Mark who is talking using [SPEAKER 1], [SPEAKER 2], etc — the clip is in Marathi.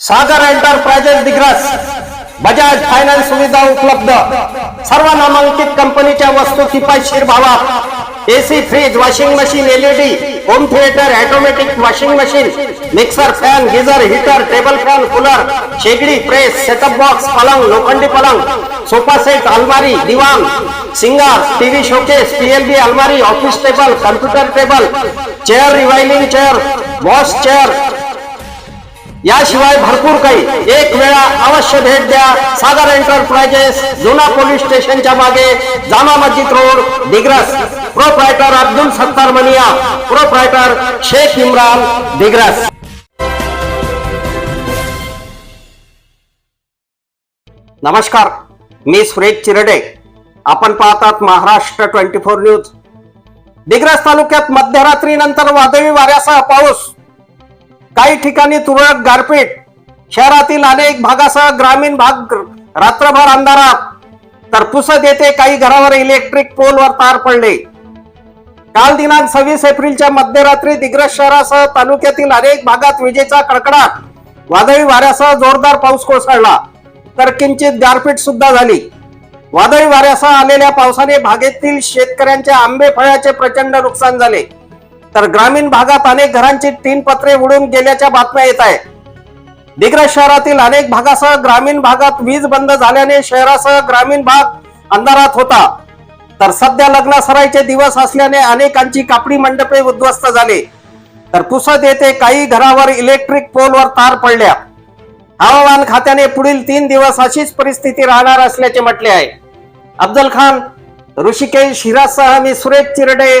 [SPEAKER 1] सागर एंटरप्राइजेस दिग्रस बजाज फायनान्स सुविधा उपलब्ध. सर्व नामांकित कंपनीच्या वस्तू किफायतशीर भावात AC fridge washing machine LED home theatre automatic washing machine mixer fan geyser heater table fan cooler शेगडी प्रेस सेटअप बॉक्स पलंग लोखंडी पलंग सोफा सेट अलमारी दिवान सिंगार टीव्ही शोकेस पीएलबी अलमारी office table computer table chair revolving chair wash chair याशिवाय भरपूर काही. एक वेळा अवश्य भेट द्या. सागर एंटरप्राइजेस जुना पोलीस स्टेशनच्या मागे Jama Masjid road Digras. Proprietor Abdul Sattar Maniya. Proprietor Shaikh Imran Digras. नमस्कार. मी सुरेश चिरडे. आपण पाहतात Maharashtra twenty four news. Digras तालुक्यात मध्यरात्रीनंतर वादळी वाऱ्यासह पाऊस. काही ठिकाणी तुरळक गारपीट. शहरातील अनेक भागासह ग्रामीण भाग रात्रभर अंधारात. तर पुसद येथे काही घरावर इलेक्ट्रिक पोलवर तार पडले. काल दिनांक सव्वीस एप्रिलच्या मध्यरात्री दिग्रस शहरासह तालुक्यातील अनेक भागात विजेचा कडकडाट वादळी वाऱ्यासह जोरदार पाऊस कोसळला. तर किंचित गारपीट सुद्धा झाली. वादळी वाऱ्यासह आलेल्या पावसाने भागेतील शेतकऱ्यांच्या आंबे फळाचे प्रचंड नुकसान झाले. तर ग्रामीण भागात अनेक घरांची तीन पत्रे उडून गेल्याच्या बातम्या येत आहेत. दिग्रज शहरातील अनेक भागासह ग्रामीण भागात वीज बंद झाल्याने शहरासह ग्रामीण भाग अंधारात होता. तर सध्या लग्न दिवस असल्याने अनेकांची कापडी मंडपे उद्ध्वस्त झाले. तर पुसद येथे काही घरावर इलेक्ट्रिक पोलवर तार पडल्या. हवामान खात्याने पुढील तीन दिवस अशीच परिस्थिती राहणार असल्याचे म्हटले आहे. अफजल खान ऋषिकेश हिरासह मी Suresh Chirde